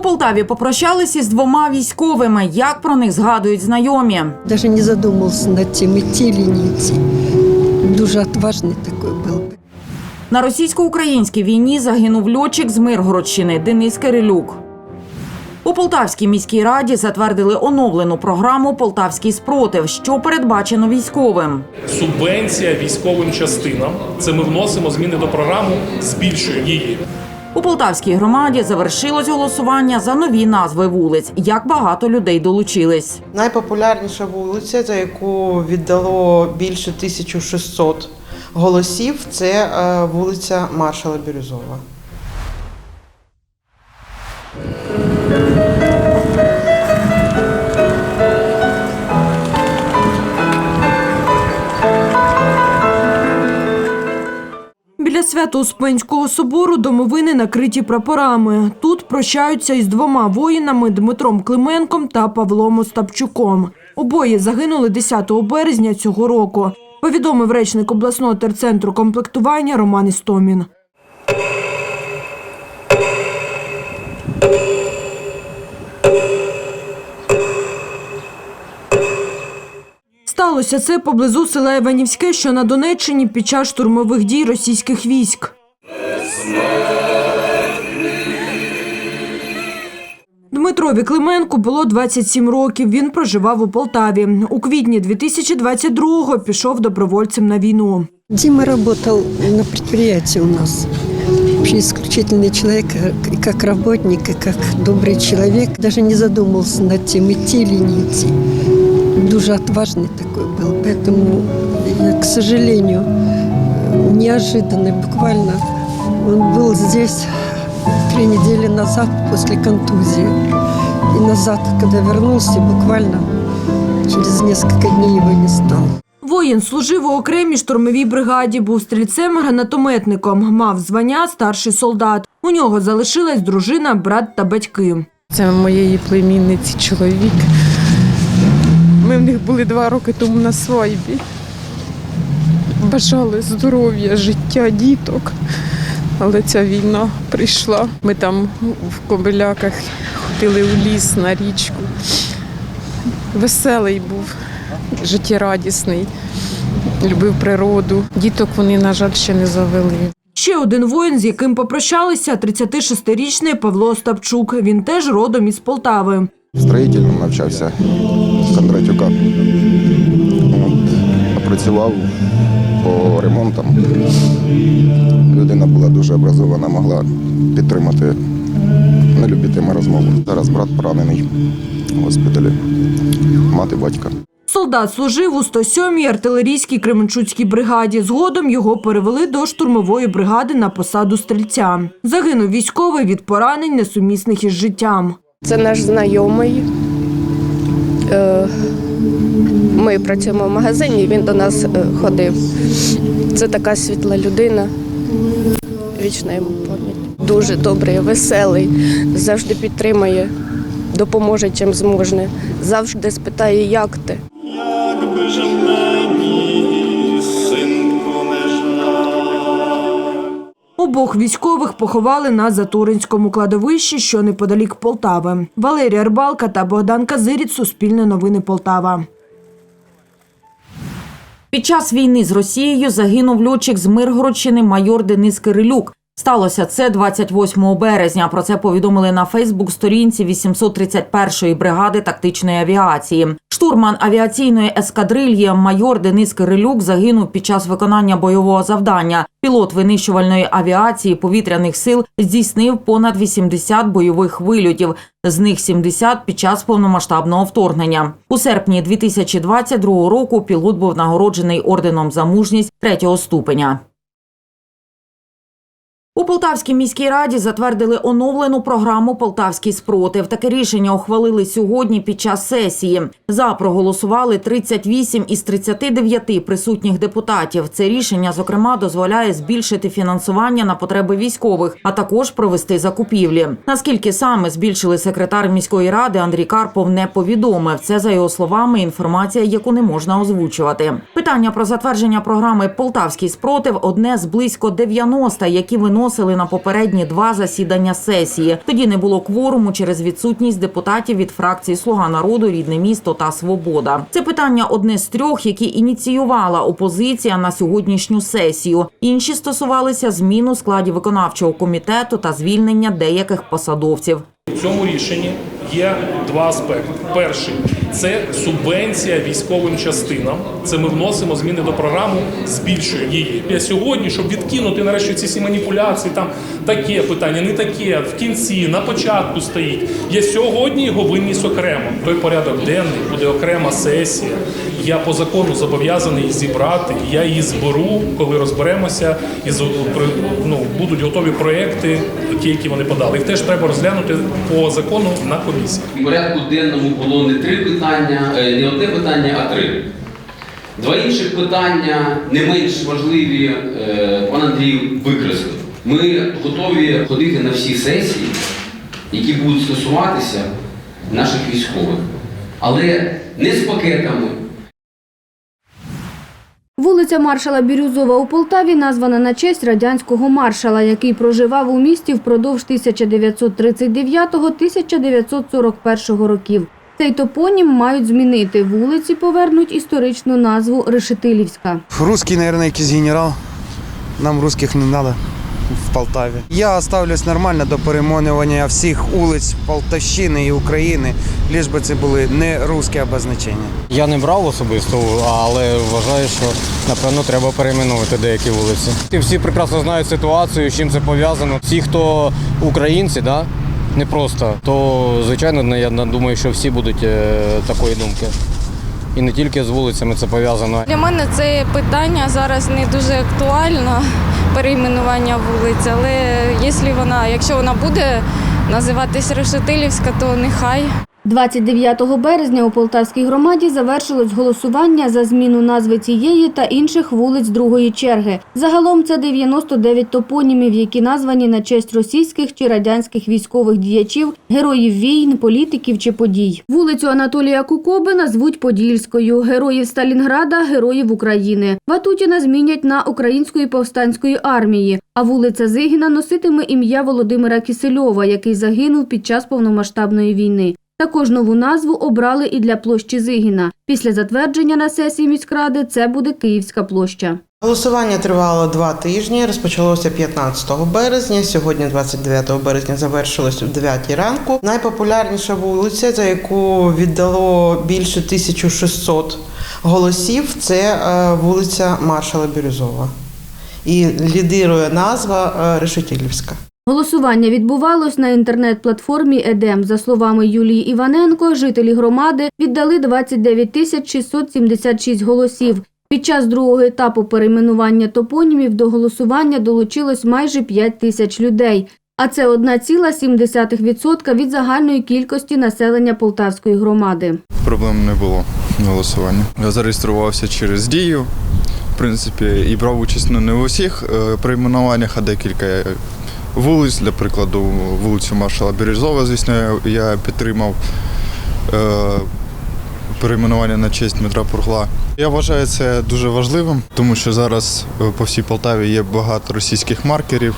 У Полтаві попрощались із двома військовими. Як про них згадують знайомі? Даже не задумался над или не идти. Дуже отважный такой был. На російсько-українській війні загинув льотчик з Миргородщини Денис Кирилюк. У Полтавській міській раді затвердили оновлену програму Полтавський спротив, що передбачено військовим. субвенція військовим частинам. Це ми вносимо зміни до програми, збільшуємо її. У Полтавській громаді завершилось голосування за нові назви вулиць. Як багато людей долучились. Найпопулярніша вулиця, за яку віддало більше 1600 голосів, це е, вулиця Маршала Бірюзова. Свято-Успенського собору домовини накриті прапорами. Тут прощаються із двома воїнами Дмитром Клименком та Павлом Остапчуком. Обоє загинули 10 березня цього року. Повідомив речник обласного терцентру комплектування Роман Істомін. Сталося це поблизу села Іванівське, що на Донеччині під час штурмових дій російських військ. Дмитрові Клименку було 27 років. Він проживав у Полтаві. У квітні 2022-го пішов добровольцем на війну. Дима работал на предприятии у нас. Вообще исключительный человек, как работник, и как добрый человек. Даже не задумался над тем, идти или не идти Дуже отважный такой был. Поэтому, я, к сожалению, неожиданно, буквально, он был здесь три недели назад после контузии. И назад, когда вернулся, буквально через несколько дней его не стало. Воїн служив у окремій штурмовій бригаді, був стрільцем-гранатометником, мав звання старший солдат. У нього залишилась дружина, брат та батьки. Це моєї племінниці чоловік. Ми в них були два роки тому на свадьбі. Бажали здоров'я, життя, діток. Але ця війна прийшла. Ми там в Кобиляках ходили у ліс на річку. Веселий був, життєрадісний, любив природу. Діток вони, на жаль, ще не завели. Ще один воїн, з яким попрощалися, 36-річний Павло Остапчук. Він теж родом із Полтави. Строїтельним навчався Кондратюка. От, Працював по ремонтам. Людина була дуже образована, могла підтримати, не любитиме розмову. Зараз брат поранений в госпіталі, мати батька. Солдат служив у 107-й артилерійській Кременчуцькій бригаді. Згодом його перевели до штурмової бригади на посаду стрільця. Загинув військовий від поранень, несумісних із життям. Це наш знайомий. Е, Ми працюємо в магазині, він до нас е, ходив. Це така світла людина. Вічна йому пам'ять. Дуже добрий, веселий, завжди підтримує, допоможе чим зможе. Завжди спитає, як ти. Якби ж Обох військових поховали на Затуринському кладовищі, що неподалік Полтави. Валерія Рбалка та Богдан Казиріць. Суспільне новини Полтава. Під час війни з Росією загинув льотчик з Миргородщини майор Денис Кирилюк. Сталося це 28 березня. Про це повідомили на Фейсбук-сторінці 831-ї бригади тактичної авіації. Штурман авіаційної ескадрильї майор Денис Кирилюк загинув під час виконання бойового завдання. Пілот винищувальної авіації повітряних сил здійснив понад 80 бойових вильотів, з них 70 під час повномасштабного вторгнення. У серпні 2022 року пілот був нагороджений орденом за мужність третього ступеня. У Полтавській міській раді затвердили оновлену програму Полтавський спротив. Таке рішення ухвалили сьогодні під час сесії. За проголосували 38 із 39 присутніх депутатів. Це рішення, зокрема, дозволяє збільшити фінансування на потреби військових, а також провести закупівлі. Наскільки саме збільшили секретар міської ради Андрій Карпов не повідомив. Це за його словами інформація, яку не можна озвучувати. Питання про затвердження програми Полтавський спротив одне з близько 90, які виносили на попередні два засідання сесії. Тоді не було кворуму через відсутність депутатів від фракції Слуга народу, рідне місто та Свобода. Це питання одне з трьох, які ініціювала опозиція на сьогоднішню сесію. Інші стосувалися змін у складі виконавчого комітету та звільнення деяких посадовців. У цьому рішенні є два аспекти. Перший це субвенція військовим частинам. Це ми вносимо зміни до програми, збільшуємо її. Я сьогодні, щоб відкинути нарешті ці всі маніпуляції, там таке питання, не таке, в кінці, на початку стоїть. Я сьогодні його виніс окремо. Той порядок денний буде окрема сесія. Я по закону зобов'язаний її зібрати. Я її зберу, коли розберемося, і ну, будуть готові проекти, ті, які вони подали. Їх теж треба розглянути по закону на комісії. В порядку денному було не три питання, е, не одне питання, а три. Два інших питання, не менш важливі, е, пан Андрій викреслив. Ми готові ходити на всі сесії, які будуть стосуватися наших військових, але не з пакетами, Вулиця маршала Бірюзова у Полтаві названа на честь радянського маршала, який проживав у місті впродовж 1939-1941 років. Цей топонім мають змінити. Вулиці повернуть історичну назву Решетилівська. Русский, наверное, якийсь генерал. Нам русских не треба в Полтаві. Я ставлюсь нормально до перейменування всіх вулиць Полтавщини і України, лиш би це були не русські обозначення. Я не брав особисто, але вважаю, що напевно треба перейменувати деякі вулиці. І всі прекрасно знають ситуацію, з чим це пов'язано. Всі, хто українці, да, не просто, то звичайно, я думаю, що всі будуть е, такої думки. І не тільки з вулицями це пов'язано. Для мене це питання зараз не дуже актуально перейменування вулиць, але якщо вона, якщо вона буде називатись Решетилівська, то нехай. 29 березня у Полтавській громаді завершилось голосування за зміну назви цієї та інших вулиць другої черги. Загалом це 99 топонімів, які названі на честь російських чи радянських військових діячів, героїв війн, політиків чи подій. Вулицю Анатолія Кукоби назвуть Подільською, героїв Сталінграда – героїв України. Ватутіна змінять на Української повстанської армії, а вулиця Зигіна носитиме ім'я Володимира Кисельова, який загинув під час повномасштабної війни. Також нову назву обрали і для площі Зигіна. Після затвердження на сесії міськради це буде Київська площа. Голосування тривало два тижні. Розпочалося 15 березня. Сьогодні, 29 березня, завершилось о 9 ранку. Найпопулярніша вулиця, за яку віддало більше 1600 голосів, це е, вулиця Маршала Бірюзова. І лідирує назва е, Решетилівська. Голосування відбувалось на інтернет-платформі «Едем». За словами Юлії Іваненко, жителі громади віддали 29 тисяч 676 голосів. Під час другого етапу перейменування топонімів до голосування долучилось майже 5 тисяч людей. А це 1,7% від загальної кількості населення Полтавської громади. Проблем не було голосування. Я зареєструвався через дію, в принципі, і брав участь ну, не в усіх е, перейменуваннях, а декілька вулиць, для прикладу, вулицю Маршала Бірюзова, звісно, я- я підтримав е, перейменування на честь Дмитра Пургла. Я вважаю це дуже важливим, тому що зараз е, по всій Полтаві є багато російських маркерів,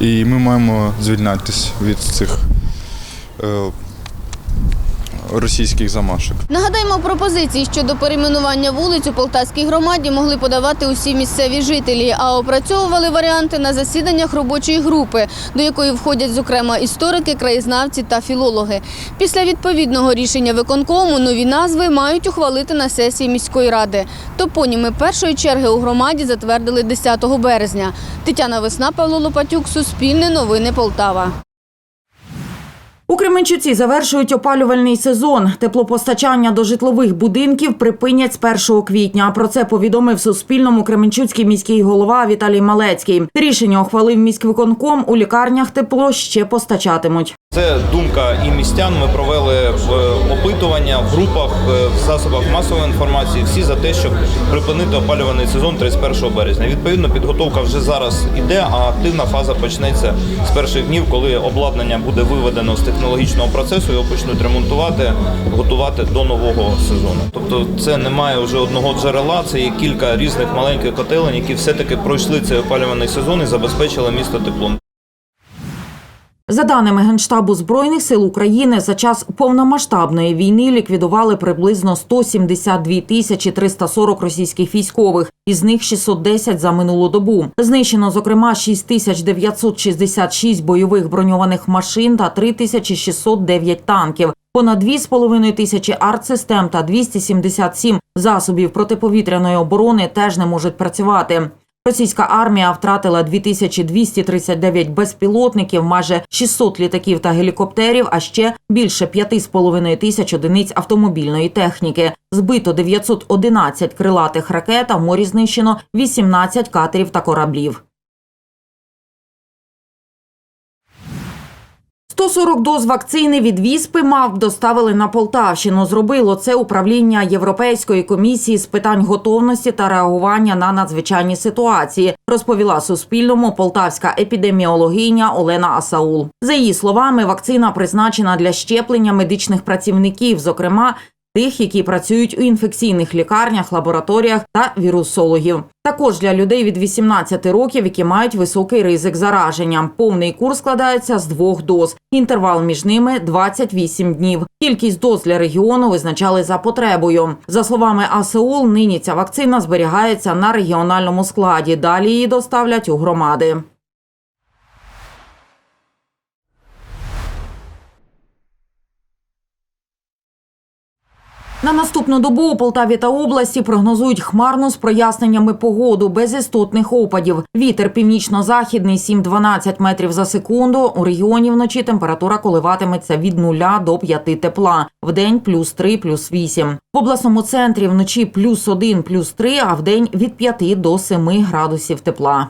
і ми маємо звільнятися від цих е, російських замашок. Нагадаємо, пропозиції щодо перейменування вулиць у Полтавській громаді могли подавати усі місцеві жителі, а опрацьовували варіанти на засіданнях робочої групи, до якої входять, зокрема, історики, краєзнавці та філологи. Після відповідного рішення виконкому нові назви мають ухвалити на сесії міської ради. Топоніми першої черги у громаді затвердили 10 березня. Тетяна Весна, Павло Лопатюк, Суспільне новини Полтава. У Кременчуці завершують опалювальний сезон. Теплопостачання до житлових будинків припинять з 1 квітня. Про це повідомив Суспільному Кременчуцький міський голова Віталій Малецький. Рішення ухвалив міськвиконком. У лікарнях тепло ще постачатимуть. Це думка і містян. Ми провели опитування в групах, е, в засобах масової інформації. Всі за те, щоб припинити опалювальний сезон 31 березня. Відповідно, підготовка вже зараз іде, а активна фаза почнеться з перших днів, коли обладнання буде виведено з технологічного процесу, його почнуть ремонтувати, готувати до нового сезону. Тобто, це немає вже одного джерела. Це є кілька різних маленьких котелень, які все-таки пройшли цей опалювальний сезон і забезпечили місто теплом. За даними Генштабу Збройних сил України, за час повномасштабної війни ліквідували приблизно 172 тисячі 340 російських військових, із них 610 за минулу добу. Знищено, зокрема, 6966 бойових броньованих машин та 3609 танків. Понад 2,5 тисячі артсистем та 277 засобів протиповітряної оборони теж не можуть працювати. Російська армія втратила 2239 безпілотників, майже 600 літаків та гелікоптерів, а ще більше 5,5 тисяч одиниць автомобільної техніки. Збито 911 крилатих ракет, а в морі знищено 18 катерів та кораблів. 140 доз вакцини від віспи МАВ доставили на Полтавщину. Зробило це управління Європейської комісії з питань готовності та реагування на надзвичайні ситуації, розповіла Суспільному полтавська епідеміологиня Олена Асаул. За її словами, вакцина призначена для щеплення медичних працівників, зокрема тих, які працюють у інфекційних лікарнях, лабораторіях та вірусологів. Також для людей від 18 років, які мають високий ризик зараження. Повний курс складається з двох доз. Інтервал між ними 28 днів. Кількість доз для регіону визначали за потребою. За словами АСЕУЛ, нині ця вакцина зберігається на регіональному складі. Далі її доставлять у громади. На наступну добу у Полтаві та області прогнозують хмарну з проясненнями погоду без істотних опадів. Вітер північно-західний 7-12 метрів за секунду. У регіоні вночі температура коливатиметься від 0 до 5 тепла. Вдень плюс 3, плюс 8. В обласному центрі вночі плюс 1, плюс 3, а вдень від 5 до 7 градусів тепла.